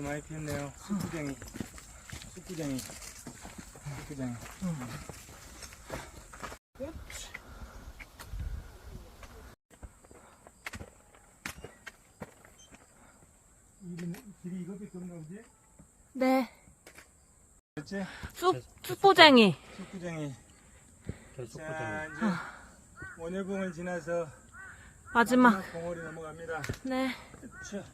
많이 피었네요. 쑥구쟁이. 쑥구쟁이. 쑥구쟁이. 길이, 이거밖에 없나 보지? 네. 그렇지? 쑥, 쑥보쟁이. 쑥구쟁이. 계속 자. 이제 원효봉을 지나서 마지막. 봉오리 넘어갑니다. 네. 그쵸.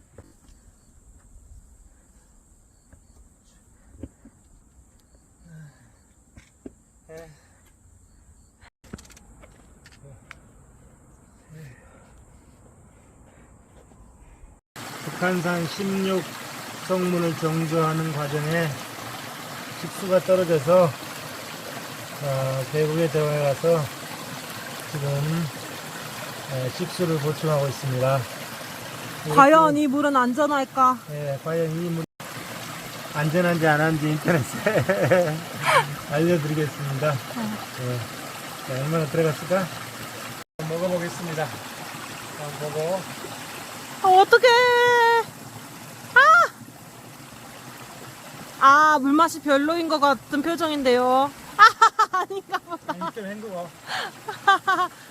북한산 16 성문을 정조하는 과정에 식수가 떨어져서 어, 계곡에 들어가서 지금 에, 식수를 보충하고 있습니다. 과연 이 물은 안전할까? 예, 과연 이물 안전한지 안 한지 인터넷에 알려드리겠습니다. 예. 자, 얼마나 들어갔을까? 먹어보겠습니다. 한번 보고. 아, 어떡해. 아! 물맛이 별로인 것 같은 표정인데요. 아, 아닌가 보다. 아니, 좀 헹구고.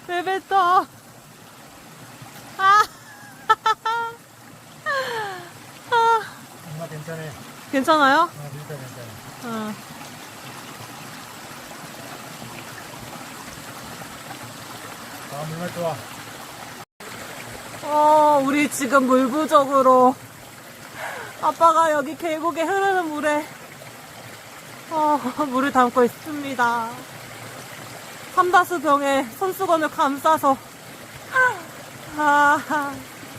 왜 뱉어? 아, 아, 엄마 괜찮아요. 괜찮아요? 아, 진짜 괜찮아요. 어. 아, 물맛 좋아. 어, 우리 지금 물 부족으로 아빠가 여기 계곡에 흐르는 물에 어, 물을 담고 있습니다. 삼다수 병에 손수건을 감싸서 아,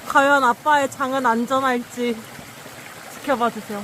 과연 아빠의 장은 안전할지 지켜봐 주세요.